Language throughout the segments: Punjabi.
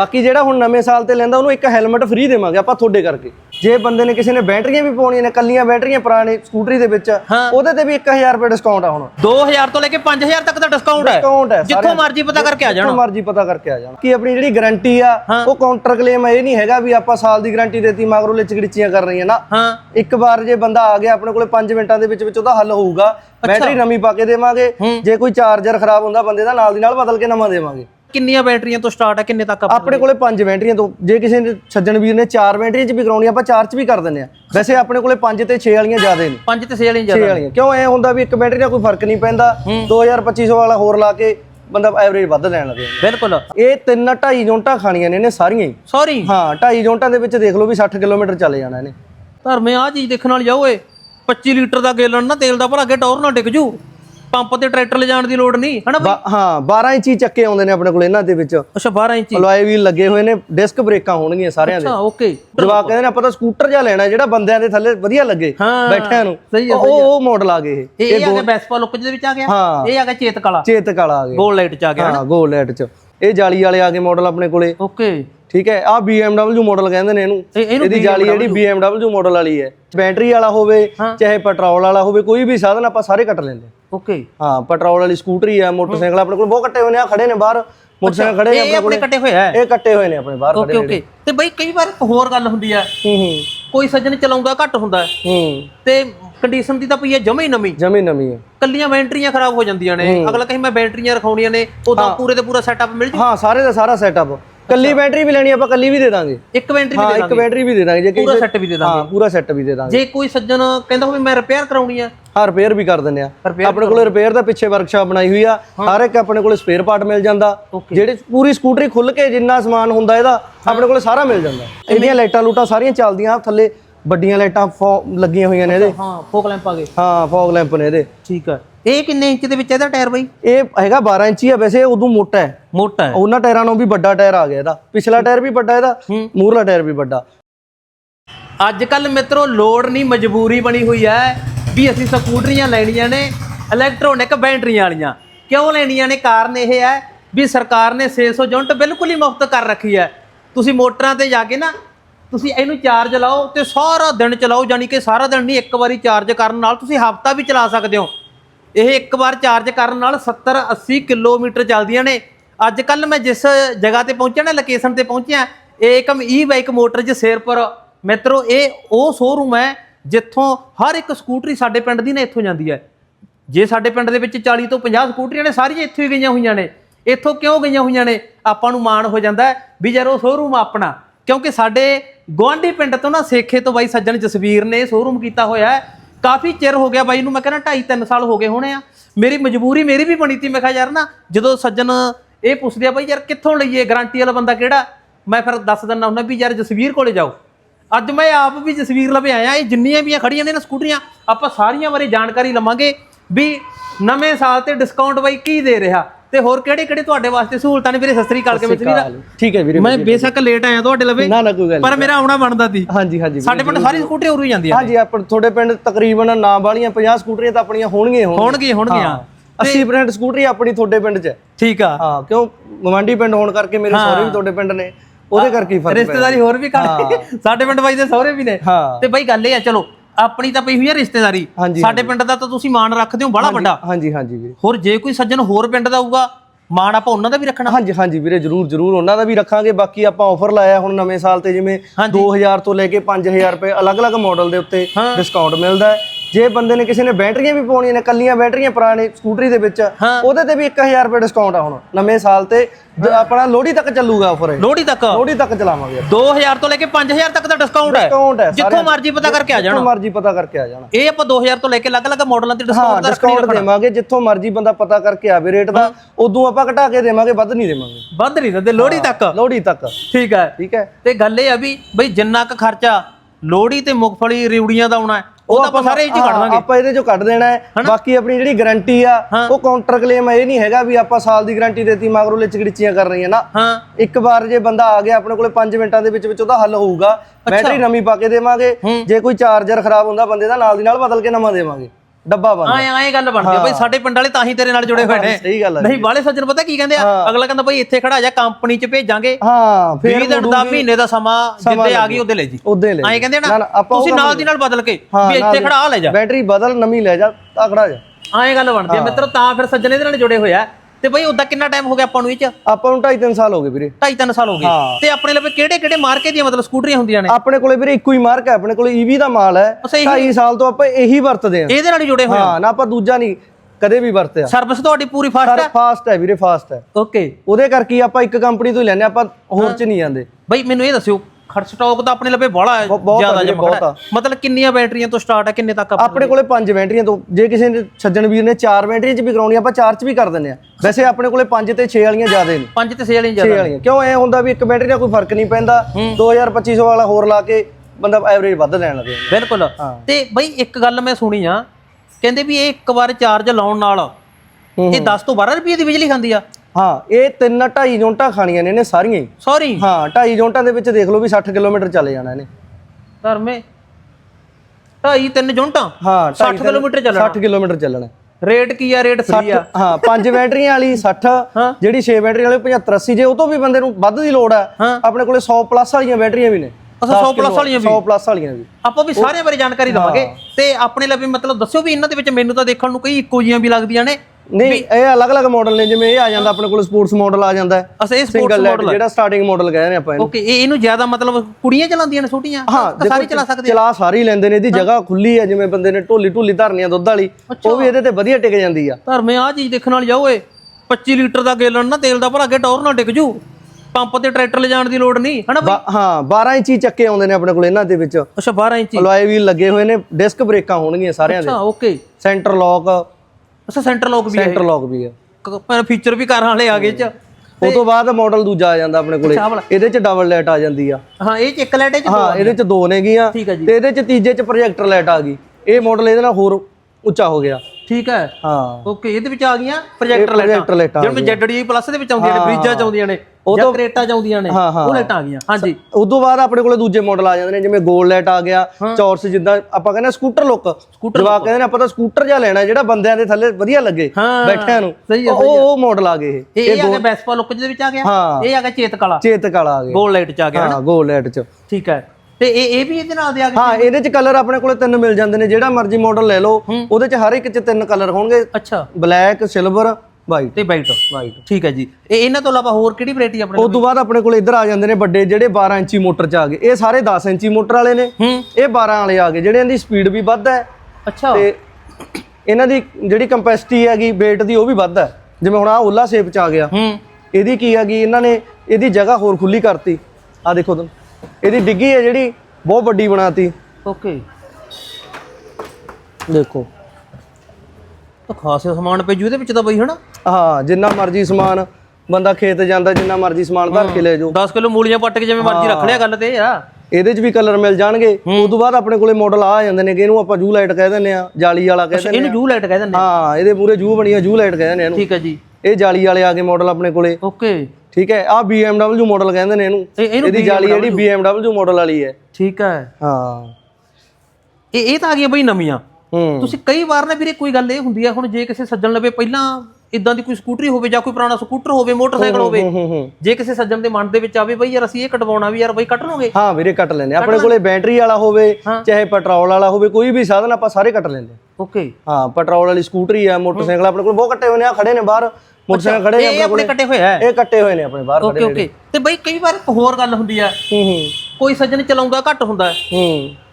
ਬਾਕੀ ਜਿਹੜਾ ਹੁਣ ਨਵੇਂ ਸਾਲ ਤੇ ਲੈਂਦਾ ਉਹਨੂੰ ਇੱਕ ਹੈਲਮਟ ਫ੍ਰੀ ਦੇਵਾਂਗੇ ਆਪਾਂ ਤੁਹਾਡੇ ਕਰਕੇ। ਜੇ ਬੰਦੇ ਨੇ ਕਿਸੇ ਨੇ ਬੈਟਰੀਆਂ ਵੀ ਪਾਉਣੀਆਂ ਨੇ ਕੱਲੀਆਂ ਬੈਟਰੀਆਂ ਪੁਰਾਣੇ ਸਕੂਟਰੀ ਦੇ ਵਿੱਚ। ਉਹਦੇ ਤੇ ਵੀ 1000 ਰੁਪਏ ਡਿਸਕਾਊਂਟ ਆ ਹੁਣ। 2000 ਤੋਂ ਲੈ ਕੇ 5000 ਤੱਕ ਦਾ ਡਿਸਕਾਊਂਟ ਹੈ। ਡਿਸਕਾਊਂਟ ਹੈ ਜਿੱਥੋਂ ਮਰਜ਼ੀ ਪਤਾ ਕਰਕੇ ਆ ਜਿੱਥੋਂ ਜਾਣਾ। ਮਰਜ਼ੀ ਪਤਾ ਕਰਕੇ ਆ ਜਾਣਾ। ਕੀ ਆਪਣੀ ਜਿਹੜੀ ਗਾਰੰਟੀ ਆ ਉਹ ਕਾਊਂਟਰ ਕਲੇਮ ਇਹ ਨਹੀਂ ਹੈਗਾ ਵੀ ਆਪਾਂ ਸਾਲ ਦੀ ਗਾਰੰਟੀ ਦੇਤੀ ਮਗਰੋਂ ਲਿਚ ਗੜੀਚੀਆਂ ਕਰ ਰਹੀਆਂ ਨਾ। ਹਾਂ। ਇੱਕ ਵਾਰ ਜੇ ਬੰਦਾ ਆ ਗਿਆ ਆਪਣੇ ਕੋਲੇ 5 ਮਿੰਟਾਂ ਦੇ ਵਿੱਚ ਵਿੱਚ ਉਹਦਾ ਹੱਲ ਹੋਊਗਾ। ਬੈਟਰੀ ਨਵੀਂ ਪਾ ਕੇ ਦੇਵਾਂਗੇ। ਜੇ ਕੋਈ ਚਾਰਜਰ ਖਰਾਬ ਹੁੰਦਾ ਬੰਦੇ ਦਾ ਨਾਲ ਦੀ ਨਾਲ ਬਦਲ ਕੇ ਨਵਾਂ ਦੇਵਾਂਗੇ। ਕਿੰਨੀਆਂ ਬੈਟਰੀਆਂ ਤੋਂ ਸਟਾਰਟ ਹੈ ਕਿੰਨੇ ਤੱਕ ਆਪਣੇ ਕੋਲੇ ਪੰਜ ਬੈਟਰੀਆਂ ਤੋਂ ਜੇ ਕਿਸੇ ਨੇ ਸੱਜਣ ਵੀਰ ਨੇ ਚਾਰ ਬੈਟਰੀਆਂ ਚ ਵੀ ਕਰਾਉਣੀ ਆਪਾਂ ਚਾਰ ਚ ਵੀ ਕਰ ਦਿੰਦੇ ਆ। ਵੈਸੇ ਆਪਣੇ ਕੋਲੇ ਪੰਜ ਤੇ 6 ਵਾਲੀਆਂ ਜ਼ਿਆਦੇ ਨੇ। ਪੰਜ ਤੇ 6 ਵਾਲੀ 6 ਜ਼ਿਆਦਾ ਵਾਲੀਆਂ। ਕਿਉਂ ਐ ਹੁੰਦਾ ਵੀ ਇੱਕ ਬੈਟਰੀ ਨਾਲ ਕੋਈ ਫ਼ਰਕ ਨਹੀਂ ਪੈਂਦਾ 2000 2500 ਵਾਲਾ ਹੋਰ ਲਾ ਕੇ ਬੰਦਾ ਐਵਰੇਜ ਵੱਧ ਲੈਣ ਲੱਗੇ ਬਿਲਕੁਲ। ਇਹ ਤਿੰਨ 2.5 ਯੂਨਿਟਾਂ ਖਾਣੀਆਂ ਨੇ ਇਹਨੇ ਸਾਰੀਆਂ ਹੀ। ਸੌਰੀ? ਹਾਂ 2.5 ਯੂਨਿਟਾਂ ਦੇ ਵਿੱਚ ਦੇਖ ਲਓ ਵੀ 60 ਕਿਲੋਮੀਟਰ ਚੱਲੇ ਜਾਣਾ ਇਹਨੇ। ਧਰਮੇ ਆ ਚੀਜ਼ ਦੇਖਣ ਵਾਲੀ ਜਾਓ ਏ 25 ਲੀਟਰ ਦਾ ਗੇਲਣ ਨਾ ਤੇਲ ਦਾ ਭਰਾ ਕੇ ਟੌਰ ਨਾ ਡਿੱਗ ਜੂ। ਪੰਪ ਤੇ ਟਰੈਕਟਰ ਲਿਜਾਣ ਦੀ ਲੋੜ ਨਹੀਂ ਹਨਾ ਬਾ- ਹਾਂ 12 ਇੰਚੀ ਚੱਕੇ ਆਉਂਦੇ ਨੇ ਆਪਣੇ ਕੋਲ ਇਹਨਾਂ ਦੇ ਵਿੱਚ। ਅੱਛਾ 12 ਇੰਚੀ। ਅਲੋਏ ਵੀਲ ਲੱਗੇ ਹੋਏ ਨੇ ਡਿਸਕ ਬ੍ਰੇਕਾਂ ਹੋਣਗੀਆਂ ਸਾਰਿਆਂ ਦੇ। ਅੱਛਾ ਓਕੇ। ਜਵਾਕ ਕਹਿੰਦੇ ਨੇ ਆਪਾਂ ਤਾਂ ਸਕੂਟਰ ਜਿਹਾ ਲੈਣਾ ਜਿਹੜਾ ਬੰਦਿਆਂ ਦੇ ਥੱਲੇ ਵਧੀਆ ਲੱਗੇ ਹਾਂ, ਬੈਠਿਆਂ ਨੂੰ। ਸਹੀ ਹੈ, ਉਹ ਉਹ ਮਾਡਲ ਆ ਗਏ ਇਹ। ਇਹ ਆ ਗਿਆ ਵੈਸਪਾ ਲੁੱਕ ਦੇ ਵਿੱਚ ਆ ਗਿਆ? ਹਾਂ। ਇਹ ਆ ਗਿਆ ਚੇਤਕ ਵਾਲਾ ਚੇਤਕ ਵਾਲਾ ਆ ਗਿਆ। ਗੋਲ ਲਾਈਟ ਚ ਆ ਗਿਆ ਹਾਂ ਗੋਲ ਲਾਈਟ ਚ। ਇਹ ਜਾਲੀ ਵਾਲੇ ਆ ਗਏ ਮਾਡਲ ਆਪਣੇ ਕੋਲੇ। ਓਕੇ। ਠੀਕ ਹੈ ਆ BMW ਮਾਡਲ ਕਹਿੰਦੇ ਨੇ ਇਹਨੂੰ। ਇਹ- ਇਹਨੂੰ ਇਹਦੀ ਜਾਲੀ ਜਿਹੜੀ BMW ਮਾਡਲ ਵਾਲੀ ਹੈ। ਬੈਟਰੀ ਵਾਲਾ ਹੋਵੇ ਚਾਹੇ ਪੈਟਰੋਲ ਵਾਲਾ ਹੋਵੇ ਕੋਈ ਵੀ ਸਾਧਨ ਆਪਾਂ ਸਾਰੇ ਕੱਟ ਲੈਂਦੇ ਹਾਂ। ਓਕੇ ਹਾਂ ਪੈਟਰੋਲ ਵਾਲੀ ਸਕੂਟਰੀ ਆ ਮੋਟਰਸਾਈਕਲ ਆਪਣੇ ਕੋਲ ਬਹੁਤ ਕੱਟੇ ਹੋਏ ਨੇ ਆ ਖੜੇ ਨੇ ਬਾਹਰ ਮੋਟਰਸਾਈਕਲ ਖੜੇ ਨੇ ਇਹ ਆਪਣੇ ਕੱਟੇ ਹੋਇਆ ਹੈ ਇਹ ਕੱਟੇ ਹੋਏ ਨੇ ਆਪਣੇ ਬਾਹਰ ਓਕੇ ਓਕੇ ਤੇ ਬਈ ਕਈ ਵਾਰ ਇੱਕ ਹੋਰ ਗੱਲ ਹੁੰਦੀ ਆ। ਹੂੰ ਹੂੰ। ਕੋਈ ਸੱਜਣ ਚਲਾਉਂਦਾ ਘੱਟ ਹੁੰਦਾ ਹੈ। ਹੂੰ। ਤੇ ਕੰਡੀਸ਼ਨ ਦੀ ਤਾਂ ਪਈ ਹੈ ਜਮੇ ਹੀ ਨਵੀਂ। ਜਮੀ ਨਵੀਂ ਹੈ। ਕੱਲੀਆਂ ਬੈਟਰੀਆਂ ਖਰਾਬ ਹੋ ਜਾਂਦੀਆਂ ਨੇ। ਅਗਲਾ ਕਹੇ ਮੈਂ ਬੈਟਰੀਆਂ ਰਖਾਉਣੀਆਂ ਨੇ ਉਦੋਂ ਪੂਰੇ ਤੇ ਪੂਰਾ ਸੈਟਅਪ ਮਿਲ ਜੂ? ਹਾਂ ਸਾਰੇ ਦਾ ਸਾਰਾ ਸੈਟਅਪ ਕੱਲੀ ਬੈਟਰੀ ਵੀ ਲੈਣੀ ਆਪਾਂ ਕੱਲੀ ਵੀ ਦੇ ਦਾਂਗੇ। ਇੱਕ ਬੈਟਰੀ ਵੀ ਹਾਂ ਦੇ ਇੱਕ ਦਾਂਗੇ। ਬੈਟਰੀ ਵੀ ਦੇ ਦਾਂਗੇ ਜੇ ਪੂਰਾ ਕਿਸੇ ਸੈੱਟ ਵੀ ਦੇ ਦਾਂਗੇ। ਹਾਂ ਪੂਰਾ ਸੈੱਟ ਵੀ ਦੇ ਦਾਂਗੇ। ਜੇ ਕੋਈ ਸੱਜਣ ਕਹਿੰਦਾ ਹੋਵੇ ਮੈਂ ਰਿਪੇਅਰ ਕਰਾਉਣੀ ਆ। ਹਾਂ ਰਿਪੇਅਰ ਵੀ ਕਰ ਦਿੰਦੇ ਆ। ਆਪਣੇ ਕੋਲੇ ਰਿਪੇਅਰ ਦਾ ਪਿੱਛੇ ਵਰਕਸ਼ਾਪ ਬਣਾਈ ਹੋਈ ਆ। ਹਰ ਇੱਕ ਆਪਣੇ ਕੋਲੇ ਸਪੇਅਰ ਪਾਰਟ ਮਿਲ ਜਾਂਦਾ। ਜਿਹੜੇ ਪੂਰੀ ਸਕੂਟਰੀ ਖੁੱਲ ਕੇ ਜਿੰਨਾ ਸਮਾਨ ਹੁੰਦਾ ਇਹਦਾ ਆਪਣੇ ਕੋਲੇ ਸਾਰਾ ਮਿਲ ਜਾਂਦਾ। ਇਹਦੀਆਂ ਲਾਈਟਾਂ ਲੂਟਾਂ ਸਾਰੀਆਂ ਚੱਲਦੀਆਂ ਥੱਲੇ ਵੱਡੀਆਂ ਲਾਈਟਾਂ ਲੱਗੀਆਂ ਹੋਈਆਂ ਨੇ ਇਹਦੇ। ਹਾਂ ਫੋਕ ਲੈਂਪ ਆ ਗਏ। ਹਾਂ ਫੌਗ ਲੈਂਪ ਨੇ ਇਹਦੇ। ਠੀਕ ਆ। ਇਹ ਕਿੰਨੇ ਇੰਚ ਦੇ ਵਿੱਚ ਇਹਦਾ ਟਾਇਰ ਬਈ? ਇਹ ਹੈਗਾ 12 ਇੰਚੀ ਆ ਵੈਸੇ ਉਦੋਂ ਮੋਟਾ ਹੈ। ਮੋਟਾ ਹੈ। ਉਹਨਾਂ ਟਾਇਰਾਂ ਨਾਲੋਂ ਵੀ ਵੱਡਾ ਟਾਇਰ ਆ ਗਿਆ ਇਹਦਾ। ਪਿਛਲਾ ਟਾਇਰ ਵੀ ਵੱਡਾ ਇਹਦਾ ਮੂਹਰਲਾ ਟਾਇਰ ਵੀ ਵੱਡਾ। ਅੱਜ ਕੱਲ ਮਿੱਤਰੋ ਲੋੜ ਨਹੀਂ ਮਜਬੂਰੀ ਬਣੀ ਹੋਈ ਹੈ ਵੀ ਅਸੀਂ ਸਕੂਟਰੀਆਂ ਲੈਣੀਆਂ ਨੇ ਇਲੈਕਟ੍ਰੋਨਿਕ ਬੈਟਰੀਆਂ ਵਾਲੀਆਂ। ਕਿਉਂ ਲੈਣੀਆਂ ਨੇ? ਕਾਰਨ ਇਹ ਹੈ ਵੀ ਸਰਕਾਰ ਨੇ 600 ਯੂਨਿਟ ਬਿਲਕੁਲ ਹੀ ਮੁਫਤ ਕਰ ਰੱਖੀ ਹੈ। ਤੁਸੀਂ ਮੋਟਰਾਂ ਤੇ ਜਾ ਕੇ ਨਾ ਤੁਸੀਂ ਇਹਨੂੰ ਚਾਰਜ ਲਾਓ ਤੇ ਸਾਰਾ ਦਿਨ ਚਲਾਓ ਯਾਨੀ ਕਿ ਸਾਰਾ ਦਿਨ ਨਹੀਂ ਇੱਕ ਵਾਰੀ ਚਾਰਜ ਕਰਨ ਨਾਲ ਤੁਸੀਂ ਹਫ਼ਤਾ ਵੀ ਚਲਾ ਸਕਦੇ ਹੋ। ਇਹ ਇੱਕ ਵਾਰ ਚਾਰਜ ਕਰਨ ਨਾਲ 70 80 ਕਿਲੋਮੀਟਰ ਚੱਲਦੀਆਂ ਨੇ। ਅੱਜ ਕੱਲ ਮੈਂ ਜਿਸ ਜਗ੍ਹਾ ਤੇ ਪਹੁੰਚਿਆ ਨਾ ਲੋਕੇਸ਼ਨ ਤੇ ਪਹੁੰਚਿਆ ਏਕਮ ਈ ਬਾਈਕ ਮੋਟਰ ਜ ਸ਼ੇਰਪੁਰ ਮਿੱਤਰੋ, ਇਹ ਉਹ ਸ਼ੋਰੂਮ ਹੈ ਜਿੱਥੋਂ ਹਰ ਇੱਕ ਸਕੂਟਰੀ ਸਾਡੇ ਪਿੰਡ ਦੀ ਨੇ ਇੱਥੋਂ ਜਾਂਦੀ ਹੈ। ਜੇ ਸਾਡੇ ਪਿੰਡ ਦੇ ਵਿੱਚ 40 ਤੋਂ 50 ਸਕੂਟਰੀਆਂ ਨੇ, ਸਾਰੀਆਂ ਇੱਥੋਂ ਹੀ ਗਈਆਂ ਹੋਈਆਂ ਨੇ। ਇੱਥੋਂ ਕਿਉਂ ਗਈਆਂ ਹੋਈਆਂ ਨੇ? ਆਪਾਂ ਨੂੰ ਮਾਣ ਹੋ ਜਾਂਦਾ ਵੀ ਯਾਰ ਉਹ ਸ਼ੋਰੂਮ ਆਪਣਾ। ਕਿਉਂਕਿ ਸਾਡੇ ਗੁਆਂਢੀ ਪਿੰਡ ਤੋਂ ਨਾ ਸੇਖੇ ਤੋਂ ਬਾਈ ਸੱਜਣ ਜਸਵੀਰ ਨੇ ਸ਼ੋਰੂਮ ਕੀਤਾ ਹੋਇਆ ਹੈ। ਕਾਫੀ ਚਿਰ ਹੋ ਗਿਆ ਬਾਈ ਨੂੰ, ਮੈਂ ਕਹਿੰਦਾ 2.5 3 ਸਾਲ ਹੋ ਗਏ ਹੋਣੇ ਆ। ਮੇਰੀ ਮਜਬੂਰੀ ਮੇਰੀ ਵੀ ਬਣੀ ਤੀ ਮੈਂ ਕਿਹਾ ਯਾਰ ਨਾ, ਜਦੋਂ ਸੱਜਣ ਇਹ ਪੁੱਛਦੇ ਆ ਬਾਈ, ਯਾਰ ਕਿੱਥੋਂ ਲਈਏ ਗਾਰੰਟੀ ਵਾਲਾ ਬੰਦਾ ਕਿਹੜਾ? ਮੈਂ ਫਿਰ ਦੱਸ ਦਿੰਦਾ ਹੁੰਦਾ ਵੀ ਯਾਰ ਜਸਵੀਰ ਕੋਲੇ ਜਾਓ। ਅੱਜ ਮੈਂ ਆਪ ਵੀ ਜਸਵੀਰ ਲਵੇ ਆਇਆ, ਇਹ ਜਿੰਨੀਆਂ ਵੀ ਖੜੀਆਂ ਨੇ ਨਾ ਸਕੂਟਰੀਆਂ, ਆਪਾਂ ਸਾਰੀਆਂ ਬਾਰੇ ਜਾਣਕਾਰੀ ਲਵਾਂਗੇ ਵੀ ਨਵੇਂ ਸਾਲ ਤੇ ਡਿਸਕਾਊਂਟ ਬਾਈ ਕੀ ਦੇ ਰਿਹਾ। ਤੇ ਹੋਰ ਕਿਹੜੇ ਕਿਹੜੇ ਤੁਹਾਡੇ ਵਾਸਤੇ ਸਹੂਲਤਾਂ ਨੇ ਵੀਰੇ? ਸਤਿ ਸ੍ਰੀ ਅਕਾਲ ਕਿਵੇਂ ਸ੍ਰੀ ਠੀਕ ਹੈ ਵੀਰੇ ਮੈਂ ਬੇਸ਼ੱਕ ਲੇਟ ਆਇਆ ਤੁਹਾਡੇ ਲਵੇ ਨਾ ਨਾ ਕੋਈ ਗੱਲ ਪਰ ਮੇਰਾ ਆਉਣਾ ਬਣਦਾ ਸੀ। ਹਾਂਜੀ ਹਾਂਜੀ। ਸਾਡੇ ਪਿੰਡ ਸਾਰੀ ਸਕੂਟਰੀ ਉਰੂ ਹੀ ਜਾਂਦੀਆਂ ਹਾਂਜੀ ਆਪਾਂ ਤੁਹਾਡੇ ਪਿੰਡ ਤਕਰੀਬਨ ਨਾ ਵਾਲੀਆਂ 50 ਸਕੂਟਰੀਆਂ ਤਾਂ ਆਪਣੀਆਂ ਹੋਣਗੀਆਂ ਹੋਣਗੀਆਂ। ਹੋਣਗੀਆਂ ਹੋਣਗੀਆਂ। 80% ਸਕੂਟਰੀ ਆਪਣੀ ਤੁਹਾਡੇ ਪਿੰਡ 'ਚ ਠੀਕ ਆ। ਹਾਂ ਕਿਉਂ? ਗਵਾਂਢੀ ਪਿੰਡ ਹੋਣ ਕਰਕੇ ਮੇਰੇ ਸਹੁਰੇ ਵੀ ਤੁਹਾਡੇ ਪਿੰਡ ਨੇ। ਉਹਦੇ ਕਰਕੇ ਹੀ ਫ਼ਰਕ ਰਿਸ਼ਤੇਦਾਰੀ ਹੋਰ ਵੀ ਕਰ ਸਾਡੇ ਪਿੰਡ ਬਾਈ ਦੇ ਸਹੁਰੇ ਵੀ ਨੇ। ਤੇ ਬਾਈ ਗੱਲ ਇਹ ਆ ਚਲੋ ਆਪਣੀ ਤਾਂ ਪਈ ਹੋਈ ਆ ਰਿਸ਼ਤੇਦਾਰੀ। ਹਾਂਜੀ, ਸਾਡੇ ਪਿੰਡ ਦਾ ਤਾਂ ਤੁਸੀਂ ਮਾਣ ਰੱਖਦੇ ਹੋ ਬੜਾ ਵੱਡਾ। ਹਾਂਜੀ ਹਾਂਜੀ ਵੀਰੇ। ਹੋਰ ਜੇ ਕੋਈ ਸੱਜਣ ਹੋਰ ਪਿੰਡ ਦਾ ਆਊਗਾ ਮਾਣ ਆਪਾਂ ਉਹਨਾਂ ਦਾ ਵੀ ਰੱਖਣਾ। ਹਾਂਜੀ ਹਾਂਜੀ ਵੀਰੇ ਜਰੂਰ ਜਰੂਰ ਉਹਨਾਂ ਦਾ ਵੀ ਰੱਖਾਂਗੇ। ਬਾਕੀ ਆਪਾਂ ਆਫਰ ਲਾਇਆ ਹੁਣ ਨਵੇਂ ਸਾਲ ਤੇ ਜਿਵੇਂ 2000 ਤੋਂ ਲੈ ਕੇ 5000 ਰੁਪਏ ਅਲੱਗ-ਅਲੱਗ ਮਾਡਲ ਦੇ ਉੱਤੇ ਡਿਸਕਾਊਂਟ ਮਿਲਦਾ ਹੈ। ਜੇ ਬੰਦੇ ਨੇ ਕਿਸੇ ਨੇ ਬੈਟਰੀਆਂ ਵੀ ਪਾਉਣੀਆਂ ਨੇ ਕੱਲੀਆਂ ਬੈਟਰੀਆਂ ਪੁਰਾਣੇ ਸਕੂਟਰੀ ਦੇ ਵਿੱਚ ਉਹਦੇ ਤੇ ਵੀ 1000 ਰੁਪਏ ਡਿਸਕਾਊਂਟ ਆ ਹੁਣ ਨਵੇਂ ਸਾਲ ਤੇ ਆਪਣਾ ਲੋਹੜੀ ਤੱਕ ਚੱਲੂਗਾ ਆਫਰ ਲੋਹੜੀ ਤੱਕ? ਲੋਹੜੀ ਤੱਕ ਚਲਾਵਾਂਗੇ 2000 ਤੋਂ ਲੈ ਕੇ 5000 ਤੱਕ ਦਾ ਡਿਸਕਾਊਂਟ ਹੈ। ਡਿਸਕਾਊਂਟ ਹੈ ਜਿੱਥੋਂ ਮਰਜ਼ੀ ਪਤਾ ਕਰਕੇ ਆ ਜਿੱਥੋਂ ਜਾਣਾ। ਮਰਜ਼ੀ ਪਤਾ ਕਰਕੇ ਆ ਜਾਣਾ। ਇਹ ਆਪਾਂ 2000 ਤੋਂ ਲੈ ਕੇ ਅਲੱਗ-ਅਲੱਗ ਮਾਡਲਾਂ ਤੇ ਡਿਸਕਾਊਂਟ ਦਾ ਡਿਸਕਾਊਂਟ ਦੇਵਾਂਗੇ ਜਿੱਥੋਂ ਮਰਜ਼ੀ ਬੰਦਾ ਪਤਾ ਕਰਕੇ ਆਵੇ ਰੇਟ ਦਾ ਉਦੋਂ ਆਪਾਂ ਘਟਾ ਕੇ ਦੇਵਾਂਗੇ ਵੱਧ ਨਹੀਂ ਦੇਵਾਂਗੇ। ਵੱਧ ਨਹੀਂ ਦਿੰਦੇ ਲੋਹੜੀ ਤੱਕ। ਲੋਹੜੀ ਤੱਕ। ਠੀਕ ਹੈ। ਠੀਕ ਹੈ। ਤੇ ਗੱਲ ਇਹ ਆ ਵੀ ਬਈ ਜਿੰਨਾ ਕੁ ਖਰਚਾ ਲੋਹੜੀ ਤੇ ਮੁਗਫਲੀ ਰਿਉੜੀਆਂ ਦਾ ਆਉਣਾ ਉਹ ਤਾਂ ਆਪਾਂ ਸਾਰੇ ਇਹ ਚ ਕੱਢ ਹਾਂ, ਦਾਂਗੇ। ਆਪਾਂ ਇਹਦੇ ਚੋਂ ਕੱਢ ਦੇਣਾ ਹੈ। ਬਾਕੀ ਆਪਣੀ ਜਿਹੜੀ ਗਾਰੰਟੀ ਆ ਉਹ ਕਾਊਂਟਰ ਕਲੇਮ ਇਹ ਨਹੀਂ ਹੈਗਾ ਵੀ ਆਪਾਂ ਸਾਲ ਦੀ ਗਾਰੰਟੀ ਦੇਤੀ ਮਗਰੋਂ ਲਿਚ ਗੜੀਚੀਆਂ ਕਰ ਰਹੀਆਂ ਨਾ। ਹਾਂ। ਇੱਕ ਵਾਰ ਜੇ ਬੰਦਾ ਆ ਗਿਆ ਆਪਣੇ ਕੋਲੇ 5 ਮਿੰਟਾਂ ਦੇ ਵਿੱਚ ਵਿੱਚ ਉਹਦਾ ਹੱਲ ਹੋਊਗਾ। ਬੈਟਰੀ ਨਵੀਂ ਪਾ ਕੇ ਦੇਵਾਂਗੇ ਜੇ ਕੋਈ ਚਾਰਜਰ ਖਰਾਬ ਹੁੰਦਾ ਬੰਦੇ ਦਾ ਨਾਲ ਦੀ ਨਾਲ ਬਦਲ ਕੇ ਨਵਾਂ ਦੇਵਾਂਗੇ। ਡੱਬਾ ਬੰਦ ਆਏ ਆਏ ਗੱਲ ਬਣਦੀ ਆ ਬਈ ਸਾਡੇ ਪਿੰਡ ਵਾਲੇ ਤਾਂ ਹੀ ਤੇਰੇ ਨਾਲ ਜੁੜੇ ਹੋਏ ਨੇ। ਸਹੀ ਗੱਲ ਹੈ ਨਹੀਂ ਬਾਲੇ ਸੱਜਣ ਪਤਾ ਕੀ ਕਹਿੰਦੇ ਆ? ਅਗਲਾ ਕਹਿੰਦਾ ਬਈ ਇੱਥੇ ਖੜਾ ਜਾ ਕੰਪਨੀ 'ਚ ਭੇਜਾਂਗੇ। ਹਾਂ 20 ਫੇਰ ਦਿਨ ਦਾ ਮਹੀਨੇ ਦਾ ਸਮਾਂ ਜਿੱਦੇ ਆ ਗਈ ਉਹਦੇ ਲੈ ਜੀ। ਉਦੋਂ ਲੈ ਐਂ ਕਹਿੰਦੇ ਨਾ, ਤੁਸੀਂ ਨਾਲ ਦੀ ਨਾਲ ਬਦਲ ਕੇ ਵੀ ਇੱਥੇ ਖੜਾ ਆ ਲੈ ਜਾ। ਬੈਟਰੀ ਬਦਲ ਨਵੀਂ ਲੈ ਜਾ ਤਕੜਾ ਜਾ। ਐਂ ਗੱਲ ਬਣਦੀ ਆ ਮਿੱਤਰੋ ਤਾਂ ਫਿਰ ਸੱਜਣ ਇਹਦੇ ਨਾਲ ਜੁੜੇ ਹੋਏ ਆ। ਤੇ ਬਈ ਉਦਾਂ ਕਿੰਨਾ ਟਾਈਮ ਹੋ ਗਿਆ ਆਪਾਂ ਨੂੰ ਇਹ ਚ? ਆਪਾਂ ਨੂੰ 2.5 ਸਾਲ ਹੋ ਗਏ ਵੀਰੇ। 2.5 3 ਸਾਲ ਹੋ ਗਏ। ਤੇ ਆਪਣੇ ਲਵੇ ਕਿਹੜੇ ਕਿਹੜੇ ਮਾਰਕੇ ਦੀਆਂ ਮਤਲਬ ਸਕੂਟਰੀਆਂ ਹੁੰਦੀਆਂ ਨੇ? ਆਪਣੇ ਕੋਲੇ ਵੀਰੇ ਇੱਕੋ ਹੀ ਮਾਰਕ ਹੈ ਆਪਣੇ ਕੋਲੇ ਈਵੀ ਦਾ ਮਾਲ ਹੈ। ਅੱਛਾ, ਇਹੀ- 2.5 ਸਾਲ ਤੋਂ ਆਪਾਂ ਇਹੀ ਵਰਤਦੇ ਹਾਂ। ਇਹਦੇ ਨਾਲ ਹੀ ਜੁੜੇ ਹੋਏ ਆ ਹਾਂ ਨਾ ਆਪਾਂ ਦੂਜਾ ਨਹੀਂ ਕਦੇ ਵੀ ਵਰਤਿਆ। ਸਰਵਿਸ ਤੁਹਾਡੀ ਪੂਰੀ ਫਾਸਟ ਹੈ? ਫਾਸਟ ਹੈ ਵੀਰੇ ਫਾਸਟ ਹੈ। ਓਕੇ ਉਹਦੇ ਕਰਕੇ ਆਪਾਂ ਇੱਕ ਕੰਪਨੀ ਤੋਂ ਹੀ ਲੈਨੇ ਆਪਾਂ ਹੋਰ ਚ ਨਹੀਂ ਜਾਂਦੇ। ਬਈ ਮੈਨੂੰ ਇਹ ਦੱਸਿਓ ਖਰਚ ਸਟਾਕ ਤਾਂ ਆਪਣੇ ਲਵੇ ਬੜਾ ਹੈ ਬਹੁਤ- ਜ਼ਿਆਦਾ ਜਮਾ ਬਹੁਤ ਆ। ਮਤਲਬ ਕਿੰਨੀਆਂ ਬੈਟਰੀਆਂ ਤੋਂ ਸਟਾਰਟ ਹੈ ਕਿੰਨੇ ਤੱਕ ਆਪਾਂ ਆਪਣੇ ਕੋਲੇ ਪੰਜ ਬੈਟਰੀਆਂ ਤੋਂ ਜੇ ਕਿਸੇ ਨੇ ਸੱਜਣ ਵੀਰ ਨੇ ਚਾਰ ਬੈਟਰੀਆਂ ਚ ਵੀ ਕਰਾਉਣੀ ਆਪਾਂ ਚਾਰ ਚ ਵੀ ਕਰ ਦਿੰਦੇ ਆ। ਵੈਸੇ ਆਪਣੇ ਕੋਲੇ ਪੰਜ ਤੇ 6 ਵਾਲੀਆਂ ਜ਼ਿਆਦੇ ਨੇ। ਪੰਜ ਤੇ 6 ਵਾਲੀ 6 ਜ਼ਿਆਦਾ ਵਾਲੀਆਂ। ਕਿਉਂ ਐ ਹੁੰਦਾ ਵੀ ਇੱਕ ਬੈਟਰੀ ਨਾਲ ਕੋਈ ਫ਼ਰਕ ਨਹੀਂ ਪੈਂਦਾ। 2000 2500 ਵਾਲਾ ਹੋਰ ਲਾ ਕੇ ਬੰਦਾ ਐਵਰੇਜ ਵੱਧ ਲੈਣ ਲੱਗੇ ਬਿਲਕੁਲ। ਤੇ ਬਈ ਇੱਕ ਗੱਲ ਮੈਂ ਸੁਣੀ ਆ ਕਹਿੰਦੇ ਵੀ ਇਹ ਇੱਕ ਵਾਰ ਚਾਰਜ ਲਾਉਣ ਨਾਲ ਇਹ 10 ਤੋਂ 12 ਰੁਪਏ ਦੀ ਬਿਜਲੀ ਖਾਂਦੀ ਆ। ਹਾਂ ਇਹ ਤਿੰਨ 2.5 ਯੂਨਿਟਾਂ ਖਾਣੀਆਂ ਨੇ ਇਹਨੇ ਸਾਰੀਆਂ ਹੀ। ਸੌਰੀ? ਹਾਂ 2.5 ਯੂਨਿਟਾਂ ਦੇ ਵਿੱਚ ਦੇਖ ਲਓ ਵੀ 60 ਕਿਲੋਮੀਟਰ ਚੱਲੇ ਜਾਣਾ ਇਹਨੇ। ਧਰਮੇ ਢਾਈ ਤਿੰਨ ਜੁੰਟਾਂ? ਹਾਂ 60 ਕਿਲੋਮੀਟਰ ਚੱਲਣਾ। 60 ਕਿਲੋਮੀਟਰ ਚੱਲਣਾ। ਰੇਟ ਕੀ ਆ ਰੇਟ ਫ੍ਰੀ ਆ? ਹਾਂ ਪੰਜ ਬੈਟਰੀਆਂ ਵਾਲੀ 60 ਹਾਂ। ਜਿਹੜੀ 6 ਬੈਟਰੀਆਂ ਵਾਲੀ 75 80 ਜੇ ਉਹ ਤੋਂ ਵੀ ਬੰਦੇ ਨੂੰ ਵੱਧ ਦੀ ਲੋੜ ਹਾਂ। ਆਪਣੇ ਕੋਲੇ 100 ਪਲੱਸ ਵਾਲੀਆਂ ਬੈਟਰੀਆਂ ਵੀ ਨੇ। ਅੱਛਾ 100 ਪਲੱਸ ਵਾਲੀਆਂ ਵੀ? 100 ਪਲੱਸ ਵਾਲੀਆਂ ਵੀ। ਆਪਾਂ ਵੀ ਸਾਰਿਆਂ ਬਾਰੇ ਜਾਣਕਾਰੀ ਦਵਾਂਗੇ। ਤੇ ਆਪਣੇ ਲਈ ਮਤਲਬ ਦੱਸਿਓ ਵੀ ਇਹਨਾਂ ਦੇ ਵਿੱਚ ਮੈਨੂੰ ਤਾਂ ਦੇਖਣ ਨੂੰ ਕਈ ਇੱਕੋ ਜੀਆਂ ਵੀ ਲੱਗਦੀਆਂ ਨੇ। ਨਹੀਂ ਇਹ ਅਲੱਗ-ਅਲੱਗ ਮਾਡਲ ਨੇ ਜਿਵੇਂ ਇਹ ਆ ਜਾਂਦਾ ਆਪਣੇ ਕੋਲ ਸਪੋਰਟਸ ਮਾਡਲ ਆ ਜਾਂਦਾ ਅਸਾ ਇਹ ਸਪੋਰਟਸ ਮਾਡਲ ਜਿਹੜਾ ਸਟਾਰਟਿੰਗ ਮਾਡਲ ਕਹਿੰਦੇ ਨੇ ਆਪਾਂ ਇਹਨੂੰ। ਓਕੇ ਇਹ ਇਹਨੂੰ ਜ਼ਿਆਦਾ ਮਤਲਬ ਕੁੜੀਆਂ ਚਲਾਉਂਦੀਆਂ ਨੇ ਛੋਟੀਆਂ? ਹਾਂ ਸਾਰੀ ਚਲਾ ਸਕਦੇ ਚਲਾ ਸਾਰੀ ਲੈਂਦੇ ਨੇ ਇਹਦੀ ਜਗ੍ਹਾ ਖੁੱਲੀ ਹੈ ਜਿਵੇਂ ਬੰਦੇ ਨੇ ਢੋਲੀ ਢੋਲੀ ਧਰਨੀ ਆ ਦੁੱਧ ਵਾਲੀ ਉਹ ਵੀ ਇਹਦੇ ਤੇ ਵਧੀਆ ਟਿਕ ਜਾਂਦੀ ਆ। ਧਰਮੇ ਆ ਚੀਜ਼ ਦੇਖਣ ਵਾਲੀ ਆ ਓਏ। 25 ਲੀਟਰ ਦਾ ਗੇਲਣ ਨਾ ਤੇਲ ਦਾ ਭਰਾ ਕੇ ਟੌਰ ਨਾ ਡਿੱਗ ਜੂ। ਪੰਪ ਤੇ ਟਰੈਕਟਰ ਲਿਜਾਣ ਦੀ ਲੋੜ ਨਹੀਂ ਹਨਾ ਬਈ? ਹਾਂ 12 ਇੰਚੀ ਚੱਕੇ ਆਉਂਦੇ ਨੇ ਆਪਣੇ ਕੋਲ ਇਹਨਾਂ ਦੇ ਵਿੱਚ। ਅੱਛਾ 12 ਇੰਚੀ। ਅਲੋਏ ਵੀਲ ਲੱਗੇ ਹੋਏ ਨੇ ਡਿਸਕ ਬ੍ਰੇਕਾਂ ਹੋਣਗੀਆਂ ਸਾਰਿਆਂ ਦੇ। ਅੱਛਾ ਓਕੇ ਸੈਂਟਰ ਲੌਕ ਅੱਛਾ ਸੈਂਟਰ ਲੋਕ ਵੀ ਹੈ ਸੈਂਟਰ ਲੌਕ ਵੀ ਆ ਪਰ ਫੀਚਰ ਵੀ ਕਾਰਾਂ ਵਾਲੇ ਆ ਗਏ ਚ। ਉਹ ਤੋਂ ਬਾਅਦ ਮਾਡਲ ਦੂਜਾ ਆ ਜਾਂਦਾ ਆਪਣੇ ਕੋਲੇ। ਅੱਛਾ, ਆਹ ਵਾਲਾ। ਇਹਦੇ ਚ ਡਬਲ ਲਾਈਟ ਆ ਜਾਂਦੀ ਆ। ਹਾਂ ਇਹ ਚ ਇੱਕ ਲਾਈਟ ਚ ਹਾਂ ਇਹਦੇ ਚ ਦੋ ਨੇਗੀਆਂ ਠੀਕ ਹੈ ਜੀ। ਤੇ ਇਹਦੇ ਚ ਤੀਜੇ ਚ ਪ੍ਰੋਜੈਕਟਰ ਲਾਈਟ ਆ ਗਈ। ਇਹ ਮਾਡਲ ਇਹਦੇ ਨਾਲ ਹੋਰ ਉੱਚਾ ਹੋ ਗਿਆ। ਠੀਕ ਹੈ। ਹਾਂ। ਓਕੇ ਇਹਦੇ ਵਿੱਚ ਆ ਗਈਆਂ ਪ੍ਰੋਜੈਕਟਰ projector ਲਾਈਟਾਂ ਲਾਈਟਾਂ ਆ ਜੈਡਡੀ ਪਲੱਸ ਦੇ ਵਿੱਚ ਆਉਂਦੀਆਂ ਨੇ ਬ੍ਰਿਜਾਂ ਚ ਆਉਂਦੀਆਂ ਨੇ। ਜਾਂ ਕਰੇਟਾ ਚ ਆਉਂਦੀਆਂ ਨੇ। ਉਹ ਲਾਈਟਾਂ ਆ ਗਈਆਂ। ਹਾਂਜੀ। ਉਦੋਂ ਬਾਅਦ ਆਪਣੇ ਕੋਲੇ ਦੂਜੇ ਮਾਡਲ ਆ ਜਾਂਦੇ ਨੇ ਜਿਵੇਂ ਗੋਲ ਲਾਈਟ ਆ ਗਿਆ ਚੌਰਸ ਜਿੱਦਾਂ ਆਪਾਂ ਕਹਿੰਦੇ ਸਕੂਟਰ ਲੁੱਕ ਜਵਾਕ ਕਹਿੰਦੇ ਨੇ ਆਪਾਂ ਤਾਂ ਸਕੂਟਰ ਜਿਹਾ ਲੈਣਾ ਜਿਹੜਾ ਬੰਦਿਆਂ ਦੇ ਥੱਲੇ ਵਧੀਆ ਲੱਗੇ ਬੈਠਿਆਂ ਨੂੰ। ਉਹ ਉਹ ਮਾਡਲ ਆ ਗਏ ਇਹ। ਇਹ ਆ ਗਿਆ ਵੈਸਪਾ ਲੁੱਕ ਦੇ ਵਿੱਚ ਆ ਗਿਆ। ਇਹ ਆ ਗਿਆ ਚੇਤਕ ਵਾਲਾ ਚੇਤਕ ਵਾਲਾ ਆ ਗਿਆ। ਗੋਲ ਲਾਈਟ ਚ ਆ ਗਿਆ ਹਾਂ ਗੋਲ ਲਾਈਟ ਚ। ਠੀਕ ਹੈ। ਤੇ ਇਹ ਇਹ ਵੀ ਇਹਦੇ ਨਾਲ ਦੇ ਆ ਗਏ? ਹਾਂ ਇਹਦੇ ਚ ਕਲਰ ਆਪਣੇ ਕੋਲੇ ਤਿੰਨ ਮਿਲ ਜਾਂਦੇ ਨੇ। ਜਿਹੜਾ ਮਰਜ਼ੀ ਮਾਡਲ ਲੈ ਲਓ ਉਹਦੇ ਚ ਹਰ ਇੱਕ ਚ ਤਿੰਨ ਕਲਰ ਹੋਣਗੇ। ਅੱਛਾ। ਬਲੈਕ ਸਿਲਵਰ ਵਾਈਟ ਤੇ ਵਾਈਟ ਵਾਈਟ ਠੀਕ ਹੈ ਜੀ। ਇਹ ਇਹਨਾਂ ਤੋਂ ਇਲਾਵਾ ਹੋਰ ਕਿਹੜੀ ਵੈਰਾਈਟੀ ਆਪਣੇ ਉਸ ਤੋਂ ਬਾਅਦ ਆਪਣੇ ਕੋਲ ਇੱਧਰ ਆ ਜਾਂਦੇ ਨੇ ਵੱਡੇ ਜਿਹੜੇ 12 ਇੰਚੀ ਮੋਟਰ ਚ ਆ ਗਏ। ਇਹ ਸਾਰੇ 10 ਇੰਚੀ ਮੋਟਰ ਵਾਲੇ ਨੇ। ਇਹ 12 ਵਾਲੇ ਆ ਗਏ। ਜਿਹੜੇ ਦੀ ਸਪੀਡ ਵੀ ਵੱਧ ਹੈ। ਅੱਛਾ। ਤੇ ਇਹਨਾਂ ਦੀ ਜਿਹੜੀ ਕੰਪੈਸਿਟੀ ਹੈਗੀ weight ਦੀ ਉਹ ਵੀ ਵੱਧ ਹੈ। ਜਿਵੇਂ ਹੁਣ ਆ ਓਲਾ ਸ਼ੇਪ ਚ ਆ ਗਿਆ। ਹੂੰ। ਇਹਦੀ ਕੀ ਹੈਗੀ? ਇਹਨਾਂ ਨੇ ਇਹਦੀ ਜਗ੍ਹਾ ਹੋਰ ਖੁੱਲੀ ਕਰਤੀ। ਆ ਦੇਖੋ ਤੁਮ। ਇਹਦੀ ਡਿੱਗੀ ਹੈ ਜਿਹੜੀ ਬਹੁਤ ਵੱਡੀ ਬਣਾਤੀ। ਓਕੇ। ਦੇਖੋ। ਤਾਂ ਖਾਸੇ ਸਮਾਨ ਭੇਜੂ ਇਹਦੇ ਵਿੱਚ ਤਾਂ ਬਈ ਹਨਾ? ਹਾਂ ਜਿੰਨਾ ਮਰਜ਼ੀ ਸਮਾਨ ਬੰਦਾ ਖੇਤ ਜਾਂਦਾ ਜਿੰਨਾ ਮਰਜ਼ੀ ਸਮਾਨ ਧਰ ਕੇ ਲੈ ਜਾਓ 10 ਕਿਲੋ ਮੂਲੀਆਂ ਪੱਟ ਕੇ ਜਿਵੇਂ ਮਰਜ਼ੀ ਰੱਖ ਲਿਆ ਗੱਲ ਤੇ ਆ। ਇਹਦੇ 'ਚ ਵੀ ਕਲਰ ਮਿਲ ਜਾਣਗੇ। ਉਸ ਤੋਂ ਬਾਅਦ ਆਪਣੇ ਕੋਲੇ ਮਾਡਲ ਆ ਜਾਂਦੇ ਨੇ ਕਿ ਇਹਨੂੰ ਆਪਾਂ ਜੂ ਲਾਈਟ ਕਹਿ ਦਿੰਦੇ ਆ ਜਾਲੀ ਵਾਲਾ ਕਹਿ ਦਿੰਦੇ ਇਹਨੂੰ ਜੂ ਲਾਈਟ ਕਹਿ ਦਿੰਦੇ ਆ। ਹਾਂ ਇਹਦੇ ਪੂਰੇ ਜੂ ਬਣੀ ਆ ਜੂ ਲਾਈਟ ਕਹਿ ਦਿੰਦੇ ਆ ਇਹਨੂੰ। ਠੀਕ ਹੈ ਜੀ। ਇਹ ਜਾਲੀ ਵਾਲੇ ਆ ਗਏ ਮਾਡਲ ਆਪਣੇ ਕੋਲੇ। ਓਕੇ। ਠੀਕ ਹੈ ਆ BMW ਮਾਡਲ ਕਹਿੰਦੇ ਨੇ ਇਹਨੂੰ। ਇਹ ਇਹਨੂੰ ਇਹਦੀ ਜਾਲੀ ਜਿਹੜੀ BMW ਮਾਡਲ ਵਾਲੀ ਹੈ। ਠੀਕ ਹੈ। ਹਾਂ। ਇਹ ਇਹ ਤਾਂ ਆ ਗਈਆਂ ਬਈ ਨਵੀਆਂ। ਤੁਸੀਂ ਕਈ ਵਾਰ ਨਾ ਵੀਰੇ ਕੋਈ ਗੱਲ ਇਹ ਹੁੰਦੀ ਆ ਹੁਣ ਜੇ ਕਿਸੇ ਸੱਜਣ ਲਵੇ ਪਹਿਲਾਂ ਇਦਾਂ ਦੀ ਕੋਈ ਸਕੂਟਰੀ ਹੋਵੇ ਜਾਂ ਕੋਈ ਪੁਰਾਣਾ ਸਕੂਟਰ ਹੋਵੇ ਮੋਟਰਸਾਈਕਲ ਹੋਵੇ ਜੇ ਕਿਸੇ ਸੱਜਣ ਦੇ ਮਨ ਦੇ ਵਿੱਚ ਆਵੇ ਬਈ ਯਾਰ ਅਸੀਂ ਇਹ ਕਟਵਾਉਣਾ ਵੀ ਯਾਰ ਬਈ ਕੱਟ ਲਓਗੇ। ਹਾਂ ਵੀਰੇ ਕੱਟ ਲੈਂਦੇ। ਆਪਣੇ ਕੋਲੇ ਬੈਟਰੀ ਵਾਲਾ ਹੋਵੇ ਚਾਹੇ ਪੈਟਰੋਲ ਵਾਲਾ ਹੋਵੇ ਕੋਈ ਵੀ ਸਾਧਨ ਆਪਾਂ ਸਾਰੇ ਕੱਟ ਲੈਂਦੇ। ਓਕੇ। ਹਾਂ ਪੈਟਰੋਲ ਵਾਲੀ ਸਕੂਟਰੀ ਆ ਮੋਟਰਸਾਈਕਲ ਆਪਣੇ ਕੋਲ ਬਹੁਤ ਕੱਟੇ ਹੋਏ ਨੇ ਆ ਖੜੇ ਨੇ ਬਾਹਰ। ਮੋਟਰਸਾਈਕਲ ਖੜੇ ਨੇ ਇਹ ਆਪਣੇ ਕੱਟੇ ਹੋਇਆ ਹੈ ਇਹ ਕੱਟੇ ਹੋਏ ਨੇ ਆਪਣੇ ਬਾਹਰ ਓਕੇ ਓਕੇ। ਤੇ ਬਈ ਕਈ ਵਾਰ ਇੱਕ ਹੋਰ ਗੱਲ ਹੁੰਦੀ ਆ। ਹੂੰ ਹੂੰ। ਕੋਈ ਸੱਜਣ ਚਲਾਉਂਦਾ ਘੱਟ ਹੁੰਦਾ ਹੈ।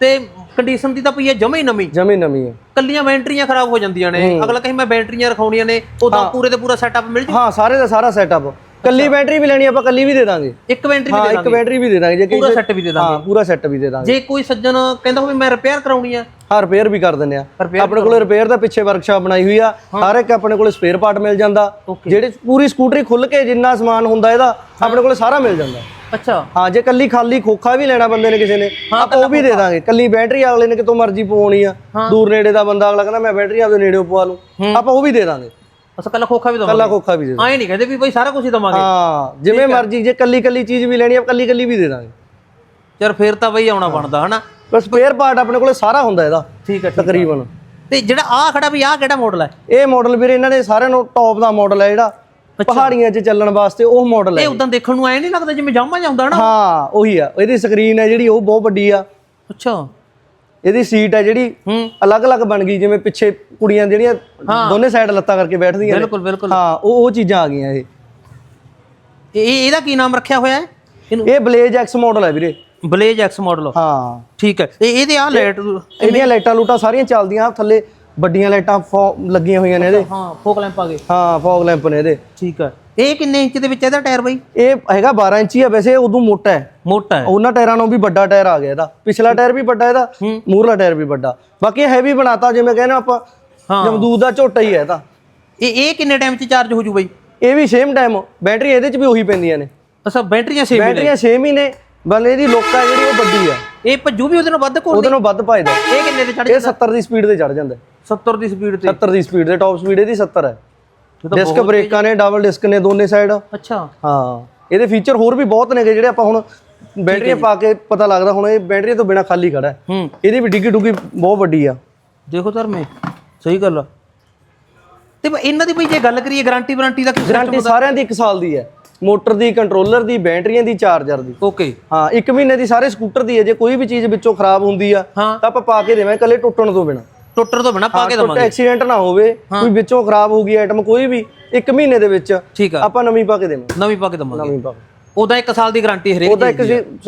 ਤੇ ਕੰਡੀਸ਼ਨ ਦੀ ਤਾਂ ਪਈ ਹੈ ਜਮੇ ਹੀ ਨਵੀਂ। ਜਮੀ ਨਵੀਂ ਹੈ। ਕੱਲੀਆਂ ਬੈਟਰੀਆਂ ਖਰਾਬ ਹੋ ਜਾਂਦੀਆਂ ਨੇ। ਅਗਲਾ ਕਹੇ ਮੈਂ ਬੈਟਰੀਆਂ ਰਖਾਉਣੀਆਂ ਨੇ ਉਦੋਂ ਪੂਰੇ ਤੇ ਪੂਰਾ ਸੈਟਅਪ ਮਿਲ ਜੂ। ਹਾਂ ਸਾਰੇ ਦਾ ਸਾਰਾ ਸੈਟਅਪ ਕੱਲੀ ਬੈਟਰੀ ਵੀ ਲੈਣੀ ਆਪਾਂ ਕੱਲੀ ਵੀ ਦੇ ਦਾਂਗੇ। ਇੱਕ ਬੈਟਰੀ ਵੀ ਹਾਂ ਦੇ ਇੱਕ ਦਾਂਗੇ ਬੈਟਰੀ ਵੀ ਦੇ ਦਾਂਗੇ। ਜੇ ਪੂਰਾ ਸੈੱਟ ਵੀ ਦੇ ਦਾਂਗੇ। ਹਾਂ ਪੂਰਾ ਸੈੱਟ ਵੀ ਦੇ ਦਾਂਗੇ। ਜੇ ਕੋਈ ਸੱਜਣ ਕਹਿੰਦਾ ਹੋਵੇ ਮੈਂ ਰਿਪੇਅਰ ਕਰਾਉਣੀ ਆ। ਹਾਂ ਰਿਪੇਅਰ ਵੀ ਕਰ ਦਿੰਦੇ ਆ। Repair ਆਪਣੇ ਕੋਲ ਰਿਪੇਅਰ ਦਾ ਪਿੱਛੇ ਵਰਕਸ਼ਾਪ ਬਣਾਈ ਹੋਈ ਆ। ਹਰ ਇੱਕ ਆਪਣੇ ਕੋਲ ਸਪੇਅਰ ਪਾਰਟ ਮਿਲ ਜਾਂਦਾ। ਜਿਹੜੇ ਪੂਰੀ ਸਕੂਟਰੀ ਖੁੱਲ ਕੇ ਜਿੰਨਾ ਸਮਾਨ ਹੁੰਦਾ ਇਹਦਾ ਆਪਣੇ ਕੋਲ ਸਾਰਾ ਮਿਲ ਜਾਂਦਾ। ਅੱਛਾ। ਹਾਂ ਜੇ ਕੱਲੀ ਖਾਲੀ ਖੋਖਾ ਵੀ ਲੈਣਾ ਬੰਦੇ ਨੇ ਕਿਸੇ ਨੇ ਆਪਾਂ ਉਹ ਵੀ ਦੇ ਦਾਂਗੇ। ਕੱਲੀ ਬੈਟਰੀ ਅਗਲੇ ਨੇ ਕਿਤੋਂ ਮਰਜ਼ੀ ਪਵਾਉਣੀ ਆ। ਦੂਰ ਨੇੜੇ ਦਾ ਬੰਦਾ ਅਗਲਾ ਕਹਿੰਦਾ ਮੈਂ ਬੈਟਰੀ ਆਪਦੇ ਨੇੜੇ ਪਵਾ ਲੂੰ ਆਪਾਂ ਉਹ ਵੀ ਦੇ ਦਾਂਗੇ। ਅਸਾਂ ਕੱਲਾ ਖੋਖਾ ਵੀ ਦਵਾਂਗੇ। ਕੱਲਾ ਖੋਖਾ ਵੀ ਦੇ ਦਾਂਗੇ ਆਏ ਨਹੀਂ ਕਹਿੰਦੇ ਵੀ ਬਈ ਸਾਰਾ ਕੁਝ ਹੀ ਦਵਾਂਗੇ। ਹਾਂ ਜਿਵੇਂ ਮਰਜ਼ੀ ਜੇ ਕੱਲੀ ਕੱਲੀ ਚੀਜ਼ ਵੀ ਲੈਣੀ ਆ ਕੱਲੀ ਕੱਲੀ ਵੀ ਦੇ ਦਾਂਗੇ। ਯਾਰ ਫੇਰ ਤਾਂ ਬਈ ਆਉਣਾ ਬਣਦਾ ਹਨਾ? ਪਰ ਸਪੇਅਰ ਪਾਰਟ ਆਪਣੇ ਕੋਲੇ ਸਾਰਾ ਹੁੰਦਾ ਇਹਦਾ ਠੀਕ ਹੈ ਤਕਰੀਬਨ। ਤੇ ਜਿਹੜਾ ਆ ਖੜਾ ਵੀ ਆ ਕਿਹੜਾ ਮਾਡਲ ਹੈ? ਇਹ ਮਾਡਲ ਵੀਰੇ ਇਹਨਾਂ ਨੇ ਸਾਰਿਆਂ ਨੂੰ ਟੌਪ ਦਾ ਮਾਡਲ ਹੈ ਜਿਹੜਾ। ਪਹਾੜੀਆਂ 'ਚ ਚੱਲਣ ਵਾਸਤੇ ਉਹ ਮਾਡਲ ਹੈ ਇਹ ਉਦਾਂ ਦੇਖਣ ਨੂੰ ਐ ਨਹੀਂ ਲੱਗਦਾ ਜਿਵੇਂ ਜਾਮਾ ਜਾਂਦਾ ਨਾ ਹਾਂ ਉਹੀ ਆ। ਇਹਦੀ ਸਕਰੀਨ ਹੈ ਜਿਹੜੀ ਉਹ ਬਹੁਤ ਵੱਡੀ ਆ। ਅੱਛਾ। ਇਹਦੀ ਸੀਟ ਹੈ ਜਿਹੜੀ ਅਲੱਗ-ਅਲੱਗ ਬਣ ਗਈ ਜਿਵੇਂ ਪਿੱਛੇ ਕੁੜੀਆਂ ਜਿਹੜੀਆਂ ਦੋਨੇ ਸਾਈਡ ਲੱਤਾਂ ਕਰਕੇ ਬੈਠਦੀਆਂ ਨੇ। ਬਿਲਕੁਲ ਬਿਲਕੁਲ। ਹਾਂ ਉਹ ਉਹ ਚੀਜ਼ਾਂ ਆ ਗਈਆਂ ਇਹ। ਇਹ ਇਹਦਾ ਕੀ ਨਾਮ ਰੱਖਿਆ ਹੋਇਆ ਹੈ? ਇਹ ਬਲੇਜ ਐਕਸ ਮਾਡਲ ਹੈ ਵੀਰੇ। ਬਲੇਜ ਐਕਸ ਮਾਡਲ ਹਾਂ। ਠੀਕ ਹੈ। ਇਹ ਇਹਦੇ ਆ ਲਾਈਟ ਇਹਦੀਆਂ ਲਾਈਟਾਂ ਲੂਟਾਂ ਸਾਰੀਆਂ ਚੱਲਦੀਆਂ ਥੱਲੇ ਵੱਡੀਆਂ ਲਾਈਟਾਂ ਫੋ- ਲੱਗੀਆਂ ਹੋਈਆਂ ਨੇ ਇਹਦੇ। ਹਾਂ ਫੋਕ ਲੈਂਪ ਆ ਗਏ। ਹਾਂ ਫੌਗ ਲੈਂਪ ਨੇ ਇਹਦੇ। ਠੀਕ ਹੈ ਇਹ ਕਿੰਨੇ ਇੰਚ ਦੇ ਵਿੱਚ ਇਹਦਾ ਟਾਇਰ ਬਾਈ? ਇਹ ਹੈਗਾ 12 ਇੰਚੀ ਆ ਵੈਸੇ ਉਦੋਂ ਮੋਟਾ ਹੈ। ਮੋਟਾ ਹੈ। ਉਹਨਾਂ ਟਾਇਰਾਂ ਨਾਲੋਂ ਵੀ ਵੱਡਾ ਟਾਇਰ ਆ ਗਿਆ ਇਹਦਾ। ਪਿਛਲਾ ਟਾਇਰ ਵੀ ਵੱਡਾ ਇਹਦਾ ਮੂਰਲਾ ਟਾਇਰ ਵੀ ਵੱਡਾ। ਬਾਕੀ ਹੈਵੀ ਬਣਾਤਾ ਜਿਵੇਂ ਕਹਿੰਦੇ ਆਪਾਂ ਹਾਂ। ਜਮਦੂਦ ਦਾ ਝੋਟਾ ਹੀ ਹੈ ਇਹਦਾ। ਇਹ ਇਹ ਕਿੰਨੇ ਟਾਈਮ 'ਚ ਚਾਰਜ ਹੋ ਜੂ ਬਾਈ? ਇਹ ਵੀ ਸੇਮ ਟਾਈਮ ਬੈਟਰੀ ਇਹਦੇ 'ਚ ਵੀ ਉਹੀ ਪੈਂਦੀਆਂ ਨੇ। ਅੱਛਾ ਬੈਟਰੀਆਂ ਸੇਮ ਨੇ। ਬੈਟਰੀਆਂ ਸੇਮ ਹੀ ਨੇ। ਬਲ ਇਹਦੀ ਲੋਕਾ ਜਿਹੜੀ ਉਹ ਵੱਡੀ ਆ। ਇਹ ਭੱਜੂ ਵੀ ਉਹਦੇ ਨਾਲ ਵੱਧ ਕੋਲ ਉਹਦੇ ਨਾਲੋਂ ਵੱਧ ਪਾਇਦਾ ਇਹ ਕਿੰਨੇ ਤੇ ਚੜ ਇਹ 70 ਦੀ ਸਪੀਡ ਤੇ ਚੜ ਜਾਂਦਾ। 70 ਦੀ ਸਪੀਡ ਤੇ। 70 ਦੀ ਸਪੀਡ ਤੇ ਟਾਪ ਸਪੀਡ ਇਹਦੀ 70 ਹੈ ਤਾਂ ਡਿਸਕ ਬ੍ਰੇਕਾਂ ਨੇ ਡਬਲ ਡਿਸਕ ਨੇ ਦੋਨੇ ਸਾਈਡ ਅੱਛਾ। ਹਾਂ। ਇਹਦੇ ਫੀਚਰ ਹੋਰ ਵੀ ਬਹੁਤ ਨੇ ਗੇ ਜਿਹੜੇ ਆਪਾਂ ਹੁਣ ਬੈਟਰੀਆਂ ਪਾ ਕੇ ਪਤਾ ਲੱਗਦਾ ਹੁਣ ਇਹ ਬੈਟਰੀ ਤੋਂ ਬਿਨਾ ਖਾਲੀ ਖੜਾ ਹੈ। ਹੂੰ। ਇਹਦੀ ਵੀ ਡਿੱਗੀ ਡੁੱਗੀ ਬਹੁਤ ਵੱਡੀ ਆ। ਦੇਖੋ ਧਰਮੇ ਸਹੀ ਗੱਲ ਆ। ਤੇ ਇਹਨਾਂ ਦੀ ਬਈ ਜੇ ਗੱਲ ਕਰੀਏ ਗਾਰੰਟੀ ਵਾਰੰਟੀ ਦਾ ਕੀ ਗਾਰੰਟੀ ਸਾਰਿਆਂ ਦੀ 1 ਸਾਲ ਦੀ ਹੈ। ਮੋਟਰ ਦੀ ਕੰਟਰੋਲਰ ਦੀ ਬੈਟਰੀਆਂ ਦੀ ਚਾਰਜਰ ਦੀ। ਓਕੇ। ਹਾਂ 1 ਮਹੀਨੇ ਦੀ ਸਾਰੇ ਸਕੂਟਰ ਦੀ ਹੈ ਜੇ ਕੋਈ ਵੀ ਚੀਜ਼ ਵਿੱਚੋਂ ਖਰਾਬ ਹੁੰਦੀ ਆ ਤਾਂ ਆਪਾਂ ਪਾ ਕੇ ਦੇਵਾਂਗੇ ਕੱਲੇ ਟੁੱਟਣ ਤੋਂ ਬਿਨਾ। ਟੁੱਟਰ ਤੋਂ ਬਿਨਾ ਪਾ ਕੇ ਦਵਾਂਗੇ। ਐਕਸੀਡੈਂਟ ਨਾ ਹੋਵੇ ਕੋਈ ਵਿੱਚੋਂ ਖਰਾਬ ਹੋ ਗਈ ਆਈਟਮ ਕੋਈ ਵੀ 1 ਮਹੀਨੇ ਦੇ ਵਿੱਚ ਠੀਕ ਆ। ਆਪਾਂ ਨਵੀਂ ਪਾ ਕੇ ਦੇਵਾਂਗੇ। ਨਵੀਂ ਪਾ ਕੇ ਦਵਾਂਗੇ। ਨਵੀਂ ਪਾ ਉਹਦਾ 1 ਸਾਲ ਦੀ ਗਾਰੰਟੀ ਹਰੇਕ ਉਹਦਾ ਇੱਕ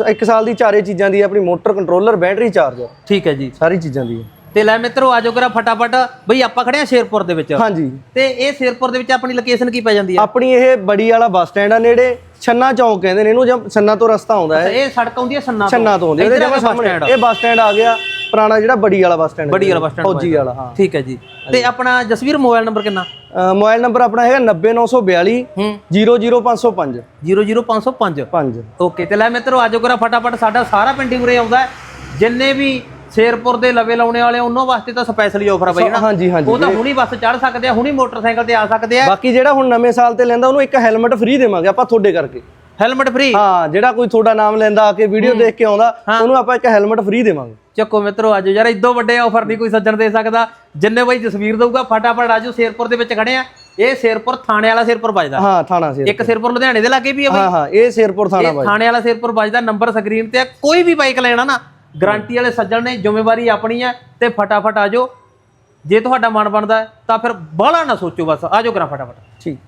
ਇੱਕ ਸਾਲ ਦੀ ਚਾਰੇ ਚੀਜ਼ਾਂ ਦੀ ਆਪਣੀ ਮੋਟਰ ਕੰਟਰੋਲਰ ਬੈਟਰੀ ਚਾਰਜਰ। ਠੀਕ ਹੈ ਜੀ। ਸਾਰੀ ਚੀਜ਼ਾਂ ਦੀ ਹੈ। ਤੇ ਲੈ ਮਿੱਤਰੋ ਆਜੋ ਕਰਾ ਫਟਾਫਟ। ਬਈ ਆਪਾਂ ਖੜੇ ਆ ਸ਼ੇਰਪੁਰ ਦੇ ਵਿੱਚ। ਹਾਂਜੀ। ਤੇ ਇਹ ਸ਼ੇਰਪੁਰ ਦੇ ਵਿੱਚ ਆਪਣੀ ਲੋਕੇਸ਼ਨ ਕੀ ਪੈ ਜਾਂਦੀ ਆ? ਆਪਣੀ ਇਹ ਬੜੀ ਵਾਲਾ ਬੱਸ ਸਟੈਂਡ ਆ ਨੇੜੇ ਛੰਨਾ ਚੌਂਕ ਕਹਿੰਦੇ ਨੇ ਇਹਨੂੰ ਜਾਂ ਛੰਨਾ ਤੋਂ ਰਸਤਾ ਆਉਂਦਾ ਹੈ ਇਹ। ਸੜਕ ਆਉਂਦੀ ਹੈ ਤੋਂ? ਛੰਨਾ ਤੋਂ ਆਉਂਦੀ ਹੈ ਇਹਦੇ ਸਾਹਮਣੇ ਸਟੈਂਡ। ਇਹ ਬੱਸ ਸਟੈਂਡ ਆ ਗਿਆ ਪੁਰਾਣਾ ਜਿਹੜਾ ਬੜੀ ਵਾਲਾ ਬੱਸ ਸਟੈਂਡ ਬੜੀ ਵਾਲਾ ਬੱਸ ਸਟੈਂਡ ਫੌਜੀ ਵਾਲਾ ਹਾਂ। ਠੀਕ ਹੈ ਜੀ। ਤੇ ਆਪਣਾ ਜਸਵੀਰ ਮੋਬਾਈਲ ਨੰਬਰ ਕਿੰਨਾ? ਮੋਬਾਈਲ ਨੰਬਰ ਆਪਣਾ ਹੈਗਾ 90942 ਹੂੰ। 00505 00505 5 ਓਕੇ ਤੇ ਲੈ ਮਿੱਤਰੋ ਆਜੋ ਕਰਾ ਫਟਾਫਟ ਸਾਡਾ ਸਾਰਾ ਪਿੰਡ ਹੀ ਉਰੇ ਆਉਂਦਾ ਹੈ। ਜਿੰਨੇ ਵੀ ਸ਼ੇਰਪੁਰ ਦੇ ਲਵੇ ਲਾਉਣੇ ਵਾਲੇ ਉਹਨਾਂ ਵਾਸਤੇ ਤਾਂ ਸਪੈਸ਼ਲੀ ਆਫਰ ਆ ਬਈ ਨਾ ਹਾਂਜੀ ਹਾਂਜੀ। ਉਹ ਤਾਂ ਹੁਣੀ ਬੱਸ ਚੜ ਸਕਦੇ ਆ ਹੁਣੀ ਮੋਟਰਸਾਈਕਲ ਤੇ ਆ ਸਕਦੇ ਆ। ਬਾਕੀ ਜਿਹੜਾ ਹੁਣ ਨਵੇਂ ਸਾਲ ਤੇ ਲੈਂਦਾ ਉਹਨੂੰ ਇੱਕ ਹੈਲਮਟ ਫ੍ਰੀ ਦੇਵਾਂਗੇ ਆਪਾਂ ਤੁਹਾਡੇ ਕਰਕੇ। ਹੈਲਮਟ ਫ੍ਰੀ ਹਾਂ ਜਿਹੜਾ ਕੋਈ ਤੁਹਾਡਾ ਨਾਮ ਲੈਂਦਾ ਆ ਕੇ ਵੀਡੀਓ ਦੇਖ ਕੇ ਆਉਂਦਾ ਉਹਨੂੰ ਆਪਾਂ ਇੱਕ ਹੈਲਮਟ ਫ੍ਰੀ ਦੇਵਾਂਗੇ। ਚੱਕੋ ਮਿੱਤਰੋ ਆਜੋ ਯਾਰ ਇਦੋਂ ਵੱਡੇ ਆਫਰ ਨਹੀਂ ਕੋਈ ਸੱਜਣ ਦੇ ਸਕਦਾ। ਜਿੰਨੇ ਬਾਈ ਜਸਵੀਰ ਦਊਗਾ ਫਟਾਫਟ ਆਜੋ ਸ਼ੇਰਪੁਰ ਦੇ ਵਿੱਚ ਖੜੇ ਆ। ਇਹ ਸ਼ੇਰਪੁਰ ਥਾਣੇ ਵਾਲਾ ਸ਼ੇਰਪੁਰ ਵੱਜਦਾ। ਹਾਂ ਥਾਣਾ ਸਿਰ ਇੱਕ ਸ਼ੇਰਪੁਰ ਲੁਧਿਆਣੇ ਦੇ ਲਾਗੇ ਵੀ ਆ ਹਾਂ ਹਾਂ ਇਹ ਸ਼ੇਰਪੁਰ ਥਾਣਾ ਇਹ ਥਾਣੇ ਵਾਲਾ ਸ਼ੇਰਪੁਰ ਵੱਜਦਾ ਨੰਬਰ ਸਕਰੀਨ ਤੇ ਆ। ਕੋਈ ਵੀ ਬਾਈਕ ਲੈਣਾ ਨਾ ਗਰੰਟੀ ਵਾਲੇ ਸੱਜਣ ਨੇ ਜ਼ਿੰਮੇਵਾਰੀ ਆਪਣੀ ਹੈ ਤੇ ਫਟਾਫਟ ਆਜੋ ਜੇ ਤੁਹਾਡਾ ਮਨ ਬਣਦਾ ਤਾਂ ਫਿਰ ਬਾਹਲਾ ਨਾ ਸੋਚੋ ਬਸ। ਆਜੋ ਕਰਾਂ ਫਟਾਫਟ। ਠੀਕ।